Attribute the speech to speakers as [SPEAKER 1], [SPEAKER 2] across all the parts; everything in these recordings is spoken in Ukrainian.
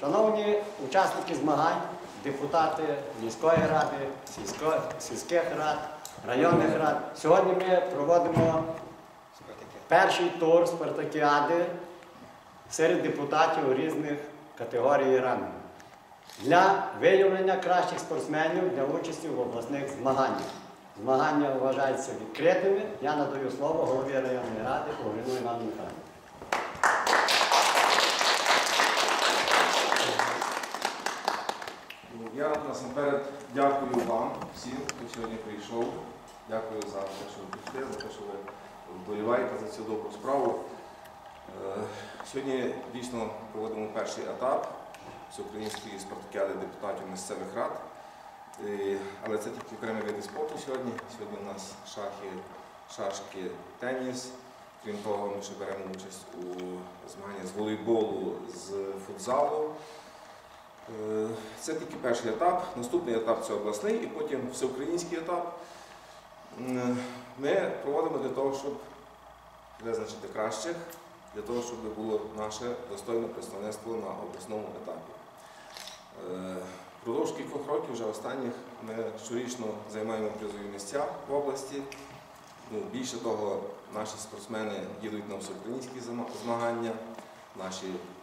[SPEAKER 1] Шановні учасники змагань, депутати міської ради, сільських рад, районних рад. Сьогодні ми проводимо перший тур спартакіади серед депутатів різних категорій рангів для виявлення кращих спортсменів для участі в обласних змаганнях. Змагання вважаються відкритими. Я надаю слово голові районної ради Погрину Івану Михайловичу.
[SPEAKER 2] Ну, Я насамперед дякую вам всім, хто сьогодні прийшов. Дякую за те, що ви прийшли, за те, що ви вболіваєте за цю добру справу. Е, Сьогодні дійсно проводимо перший етап всеукраїнської спартакіади депутатів місцевих рад. Але це тільки окремі види спорту сьогодні. Сьогодні у нас шахи, шашки, теніс. Крім того, ми ще беремо участь у змаганнях з волейболу, з футзалу. Е, Це тільки перший етап. Наступний етап це обласний і потім всеукраїнський етап. Ми проводимо для того, щоб визначити кращих, для того, щоб було наше достойне представництво на обласному етапі. Е, Впродовж кількох років, вже останніх, ми щорічно займаємо призові місця в області. Ну, більше того, наші спортсмени їдуть на всеукраїнські змагання, наші е,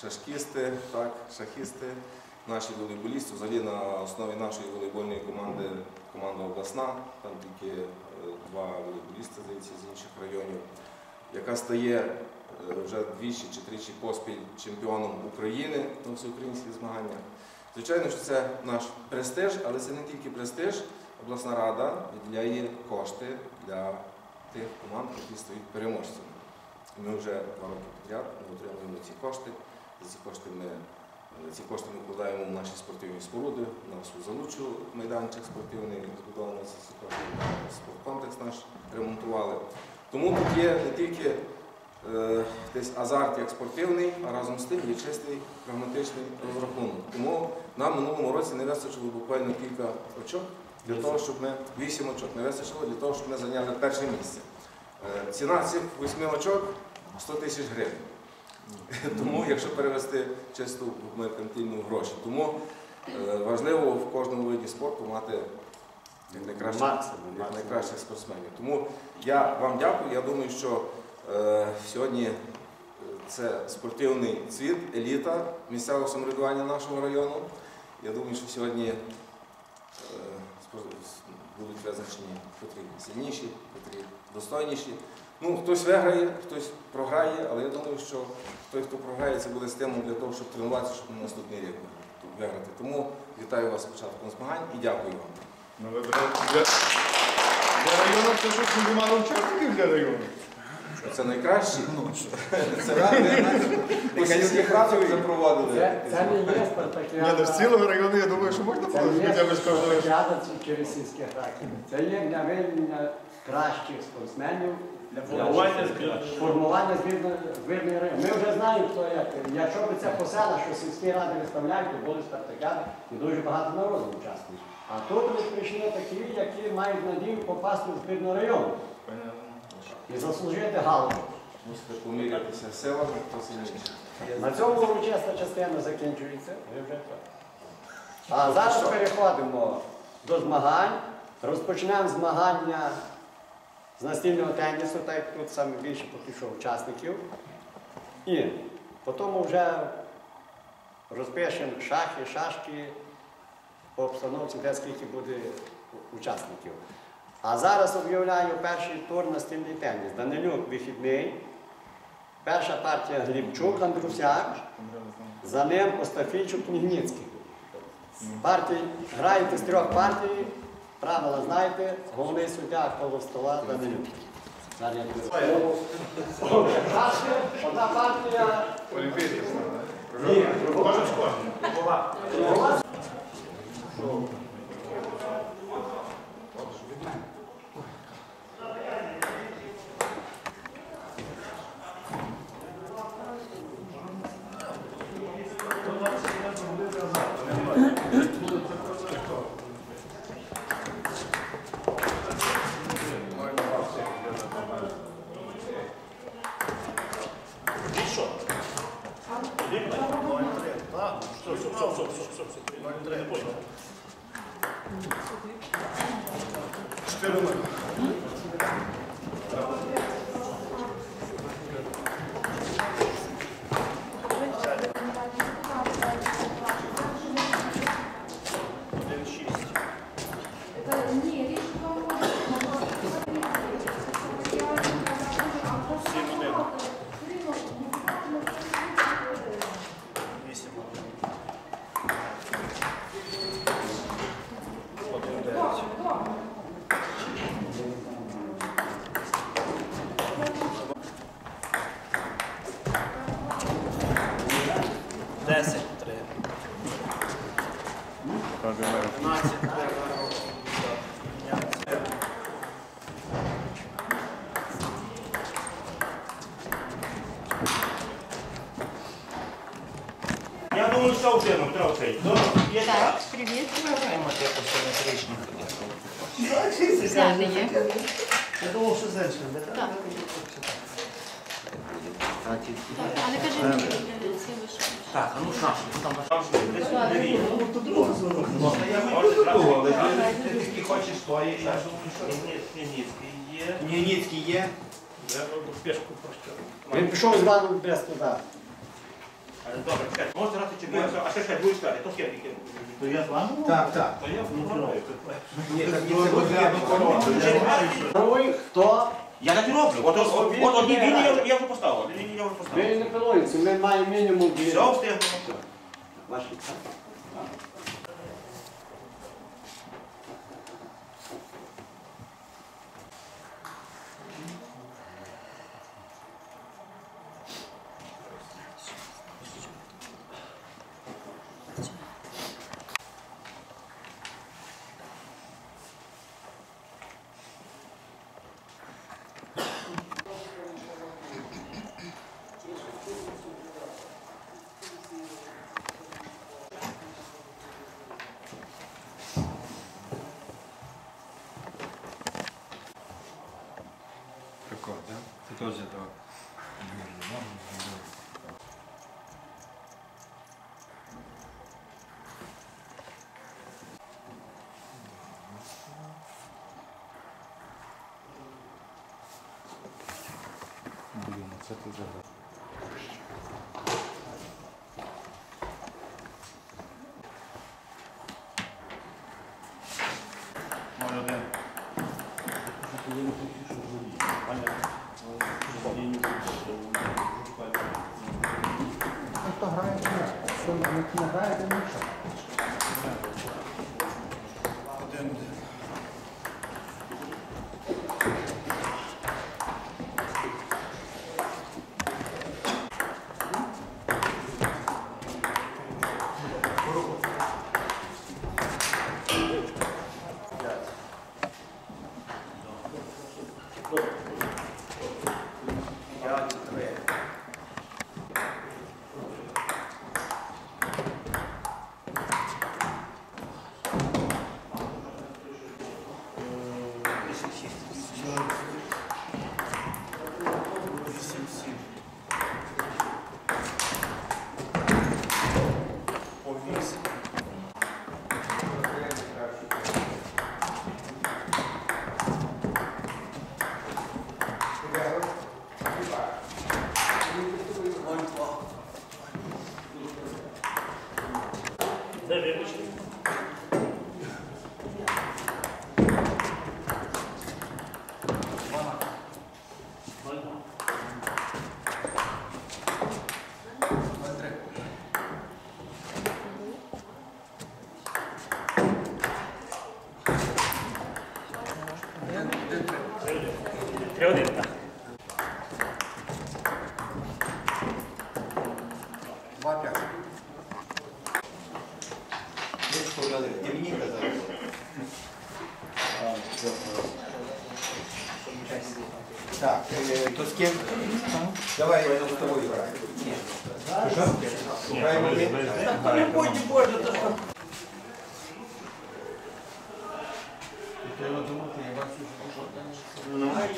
[SPEAKER 2] шашкісти, так, шахісти, наші волейболісти. Взагалі на основі нашої волейбольної команди команда обласна, там тільки е, два волейболісти, здається, з інших районів, яка стає е, вже двічі чи тричі поспіль чемпіоном України на всеукраїнських змаганнях. Звичайно, що це наш престиж, але це не тільки престиж. Обласна рада виділяє кошти для тих команд, які стають переможцями. Ми вже два роки підряд отримуємо ці кошти. Ці кошти ми, ці кошти ми вкладаємо в наші спортивні споруди, в нашу залучу майданчик спортивний, збудовано ці кошти, спорткомплекс наш ремонтували. Тому тут є не тільки е, десь азарт як спортивний, а разом з тим є чистий прагматичний розрахунок. Тому нам минулому році не вистачило буквально кілька очок для того, щоб ми вісім очок не вистачило для того, щоб ми зайняли перше місце. Е, Ціна цих восьми очок 100 тисяч гривень. Тому, якщо перевести чисто в меркантильну гроші. Тому е, важливо в кожному виді спорту мати як найкращих, як найкращих спортсменів. Тому я вам дякую. Я думаю, що е, сьогодні це спортивний цвіт, еліта місцевого самоврядування нашого району. Я думаю, що сьогодні е, будуть визначені котрі сильніші, котрі достойніші. Ну, хтось виграє, хтось програє, але я думаю, що той, хто програє, це буде стимул для того, щоб тренуватися, щоб на наступний рік виграти. Тому вітаю вас спочатку на змагань і дякую вам.
[SPEAKER 3] Ну, для, для району це що дуже мало учасників для району.
[SPEAKER 2] Це найкраще. Це Російських разів вже проводили.
[SPEAKER 1] Це, це не є
[SPEAKER 3] Ні,
[SPEAKER 1] спартакіада.
[SPEAKER 3] ну з цілого району я думаю, що можна
[SPEAKER 1] Це чи через сільських раків. Це є для виявлення кращих спортсменів.
[SPEAKER 4] Формування збірної.
[SPEAKER 1] формування збірної збірної. Ми вже знаємо, хто як. Якщо б це по селах, що сільські ради виставляють, то були спартакіади і дуже багато народу учасників. А тут ми прийшли такі, які мають надію попасти в збірну району і заслужити галузь.
[SPEAKER 2] Мусите помірятися силами, хто сильніший.
[SPEAKER 1] На цьому урочиста частина закінчується. А зараз переходимо до змагань. Розпочнемо змагання з настільного тенісу, так як тут саме більше поки що учасників. І потім вже розпишемо шахи, шашки по обстановці, де скільки буде учасників. А зараз об'являю перший тур настільний теніс. Данилюк вихідний. Перша партія Глібчук, Андрусяк, за ним Остафійчук, Кнігніцький. Партії, граєте з трьох партій, правила знаєте, головний суддя коло стола Данилюк. Одна партія.
[SPEAKER 3] Олімпійські
[SPEAKER 1] Ні,
[SPEAKER 4] Я
[SPEAKER 5] думаю, що вже нам треба цей. Є
[SPEAKER 6] Так, привіт.
[SPEAKER 5] так?
[SPEAKER 6] Зняти є.
[SPEAKER 4] Я думав, що зенчка, не
[SPEAKER 6] Так. Так, Але кажи мені, е, це лише.
[SPEAKER 5] Так, а ну сам, там там десь
[SPEAKER 6] Так.
[SPEAKER 5] дивіться. Може, але ти таки хочеш тої, я думаю, що Ніцький є.
[SPEAKER 7] Нініцький є.
[SPEAKER 4] Я пішку прощав.
[SPEAKER 1] Він пішов з вами без туди.
[SPEAKER 5] Добре, чекайте, можете раз чи буде, а ще ще будеш грати, то таке.
[SPEAKER 4] То я з вами?
[SPEAKER 7] Так, так.
[SPEAKER 5] То я попробую.
[SPEAKER 7] Ні, так ні, це потрібно
[SPEAKER 1] Другий, хто?
[SPEAKER 5] Я так і роблю. От от- от- от одні лінії я- я вже поставив, одні лінії я вже
[SPEAKER 1] Ми
[SPEAKER 5] поставив.
[SPEAKER 1] не пилуємося, ми маємо мінімум дві.
[SPEAKER 5] Все, встигну.
[SPEAKER 1] Ваші.
[SPEAKER 8] Прикольно, да? Це теж так. Блін, це ти загадав.
[SPEAKER 4] Один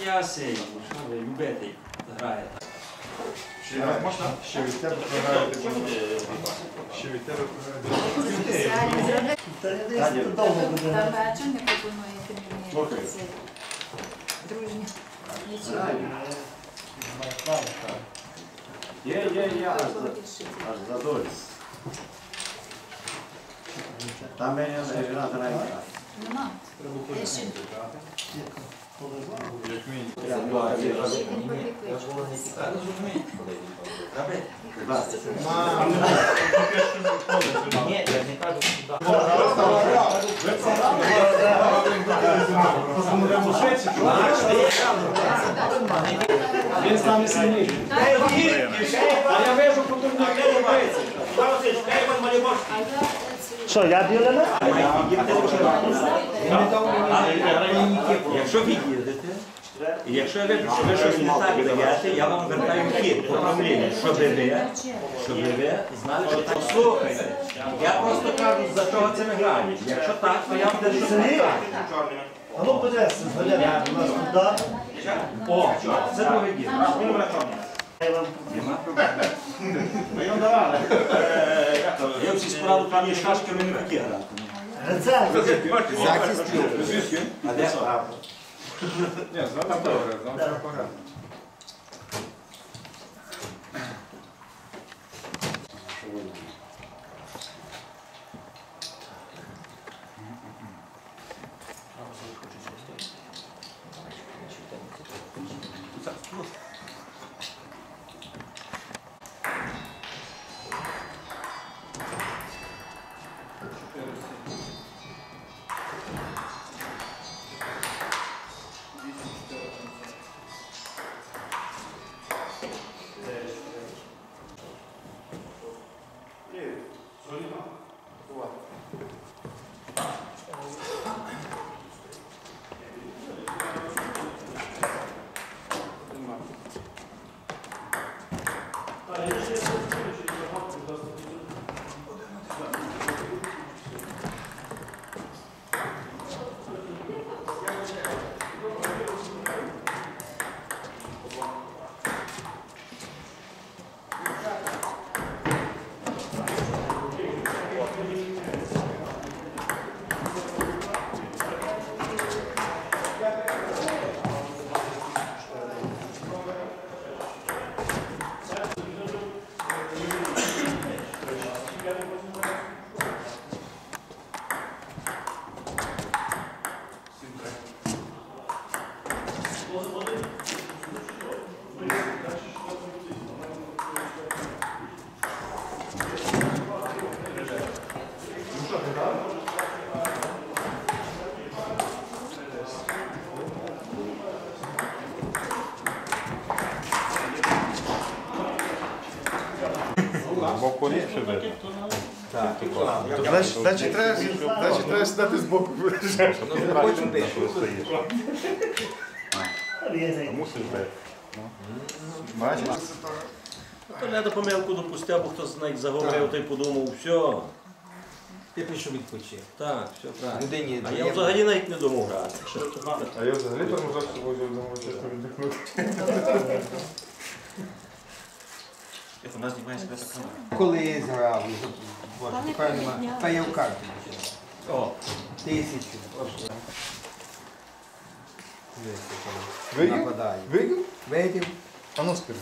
[SPEAKER 7] я
[SPEAKER 9] сей, що ви любите граєте.
[SPEAKER 8] Можна? Ще від тебе програєте. Ще від тебе програєте.
[SPEAKER 6] Та а чому не пропонуєте мені?
[SPEAKER 8] Слухай.
[SPEAKER 6] це Дружні. Нічого.
[SPEAKER 1] Є, є, є, аж за, аж за долю. Там мені не грати.
[SPEAKER 6] Нема. Я ще
[SPEAKER 8] Як мінімум.
[SPEAKER 6] не попікую.
[SPEAKER 9] Ні, я не кажу, що
[SPEAKER 1] Він саме сильніший. А я вижу по турніку робиться.
[SPEAKER 6] А я це
[SPEAKER 9] Що, я білена? Якщо ви їдете, і якщо що ви щось не так даєте, я вам вертаю хід, поправлення, щоб ви, щоб ви знали, що так слухайте. Я просто кажу, за чого це ми граємо. Якщо так, то я вам держу так.
[SPEAKER 10] А ну подивися, Валерія, у нас туди.
[SPEAKER 9] О, це друге діло. Нема проблем. Я всі справи там є шашки, ми не хотіли грати.
[SPEAKER 10] Рецепт.
[SPEAKER 9] А де?
[SPEAKER 8] Ні, зараз добре, зараз пограти. Боку ліпше буде. Значить, значить, треба, сідати з боку. Мусиш бити. Бачиш?
[SPEAKER 11] То не до помилку допустив, бо хтось навіть заговорив, той подумав, все,
[SPEAKER 4] Ти прийшов відпочити.
[SPEAKER 11] так, все правильно.
[SPEAKER 4] Людині
[SPEAKER 11] А я взагалі навіть не думав грати.
[SPEAKER 8] А я взагалі тормозок з собою думав, чесно віддихнути.
[SPEAKER 9] У нас знімає себе така камера.
[SPEAKER 4] Коли зграв, боже, тепер нема. Та є в карті.
[SPEAKER 11] О,
[SPEAKER 4] Тисячу.
[SPEAKER 8] Вигів?
[SPEAKER 4] Нападає.
[SPEAKER 8] Вигів?
[SPEAKER 4] Вийдів.
[SPEAKER 8] А ну скажи.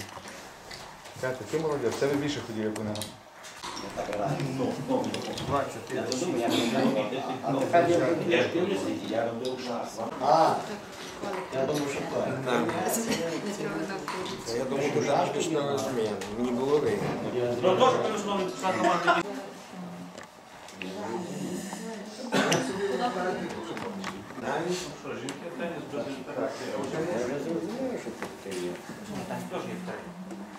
[SPEAKER 8] Катя, ти молодець, це ви більше ходив, як у нього.
[SPEAKER 4] Два, чотири.
[SPEAKER 1] А тепер є А, я думаю, що
[SPEAKER 6] навколо.
[SPEAKER 4] Я думаю, дуже точно розумію. Мені було видно.
[SPEAKER 5] Ну, теж плюс новий член команди.
[SPEAKER 1] Я вже зрозумів, що тут ти є.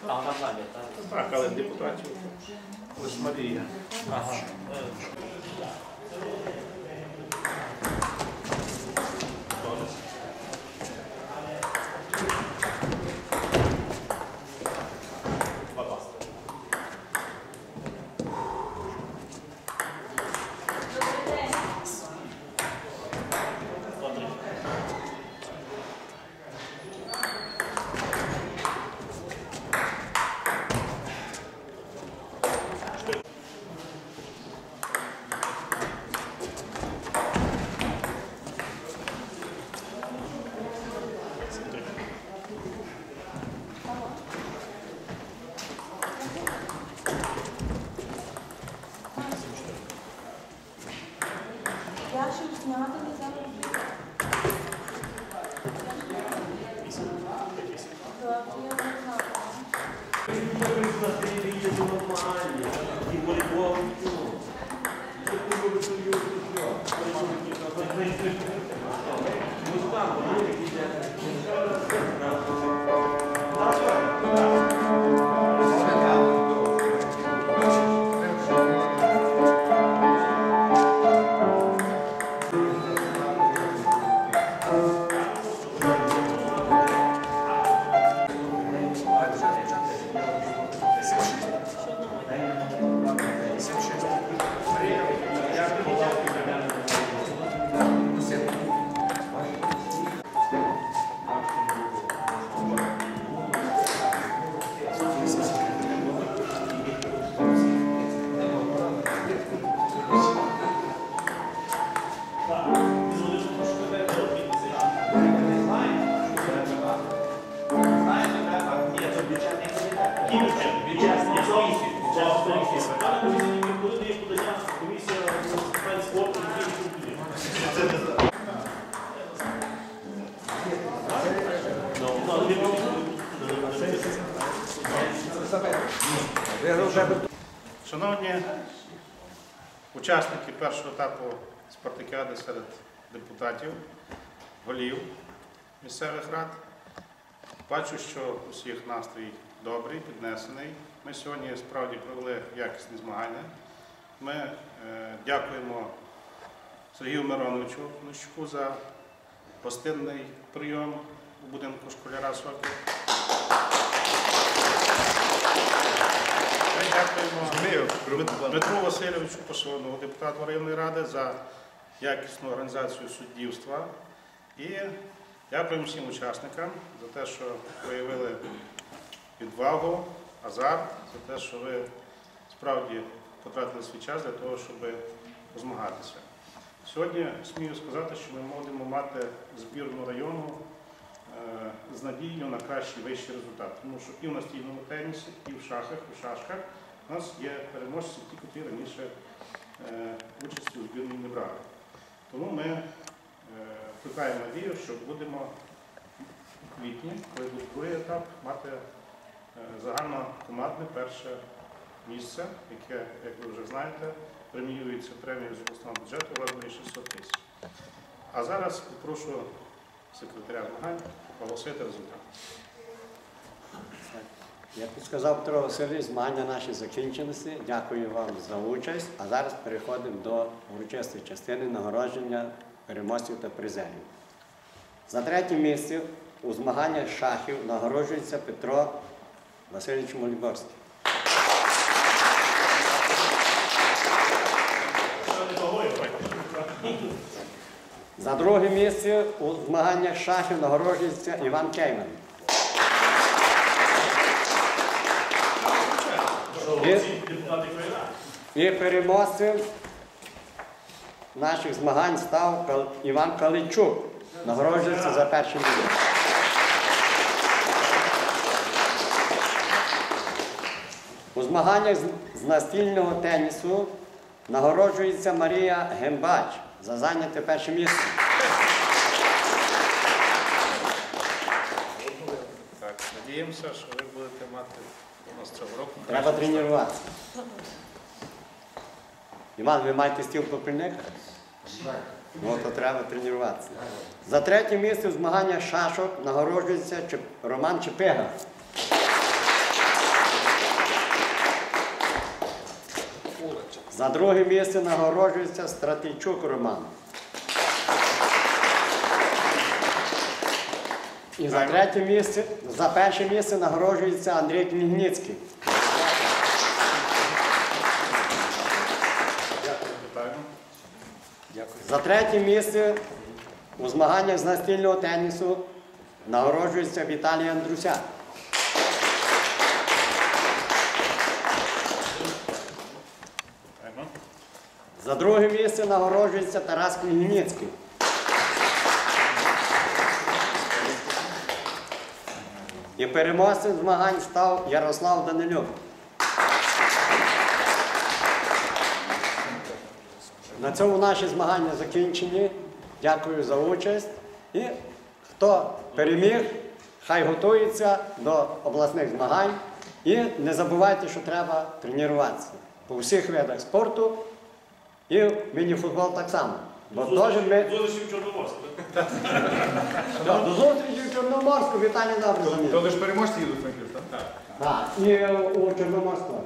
[SPEAKER 5] А вона зайнята.
[SPEAKER 9] Так, але депутатів. Ось Марія.
[SPEAKER 5] Ага.
[SPEAKER 3] Шановні учасники першого етапу спартакіади серед депутатів, голів місцевих рад, бачу, що у всіх настрій добрий, піднесений. Ми сьогодні справді провели якісні змагання. Ми е, дякуємо Сергію Мироновичу Нущуку за гостинний прийом у будинку школяра Сокіл. Дякуємо Дмит- Дмитру Васильовичу Посольному, депутату районної ради, за якісну організацію суддівства. І дякуємо всім учасникам за те, що проявили відвагу, азарт, за те, що ви справді потратили свій час для того, щоб змагатися. Сьогодні смію сказати, що ми будемо мати збірну району з надією на кращий вищий результат. Тому що і в настільному тенісі, і в шахах, і в шашках у нас є переможці, ті, які раніше е, участі у збірній не брали. Тому ми е, плекаємо надію, що будемо у квітні, коли буде другий етап, мати е, загальнокомандне перше місце, яке, як ви вже знаєте, преміюється премією з обласного бюджету розмірі 600 тисяч. А зараз попрошу секретаря змагань оголосити результат.
[SPEAKER 1] Як підсказав Петро Васильович, змагання наші закінчилися. Дякую вам за участь. А зараз переходимо до урочистої частини нагородження переможців та призерів. За третє місце у змаганнях шахів нагороджується Петро Васильович Моліборський. За друге місце у змаганнях шахів нагороджується Іван Кейман. І, і переможцем наших змагань став Іван Каличук. Нагороджується за перше місце. У змаганнях з настільного тенісу нагороджується Марія Гембач за зайняте перше місце.
[SPEAKER 3] Так, надіємося, що ви будете мати у нас цього року.
[SPEAKER 1] Треба тренуватися. Іван, ви маєте стіл попільника? Ну, то треба тренуватися. За третє місце в змаганнях шашок нагороджується Роман Чепега. За друге місце нагороджується Стратійчук Роман. І за третє місце, за перше місце нагороджується Андрій Кнігніцький. За третє місце у змаганнях з настільного тенісу нагороджується Віталій Андрусяк. За друге місце нагороджується Тарас Княгініцький. І переможцем змагань став Ярослав Данилюк. На цьому наші змагання закінчені. Дякую за участь. І хто переміг, хай готується до обласних змагань. І не забувайте, що треба тренуватися по всіх видах спорту і в так само. Бо теж ми...
[SPEAKER 4] В Чорноморську.
[SPEAKER 1] До зустрічі в Чорноморську, вітання добре
[SPEAKER 8] То
[SPEAKER 1] замітили.
[SPEAKER 8] лише переможці їдуть Франківськ, так?
[SPEAKER 3] Так.
[SPEAKER 1] Так, і у Чорноморську.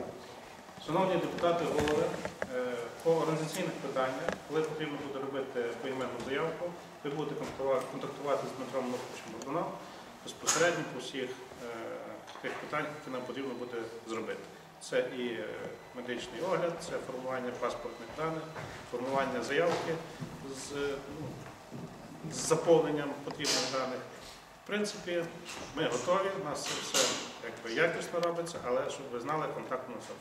[SPEAKER 3] Шановні депутати, голови, е, по організаційних питаннях, коли потрібно буде робити поіменну заявку, ви будете контактувати- з Дмитром Нуковичем Богданом безпосередньо по всіх е, тих питаннях, які нам потрібно буде зробити. Це і е, медичний огляд, це формування паспортних даних, формування заявки з, е, ну, з заповненням потрібних даних. В принципі, ми готові, у нас все якби, якісно робиться, але щоб ви знали контактну особу.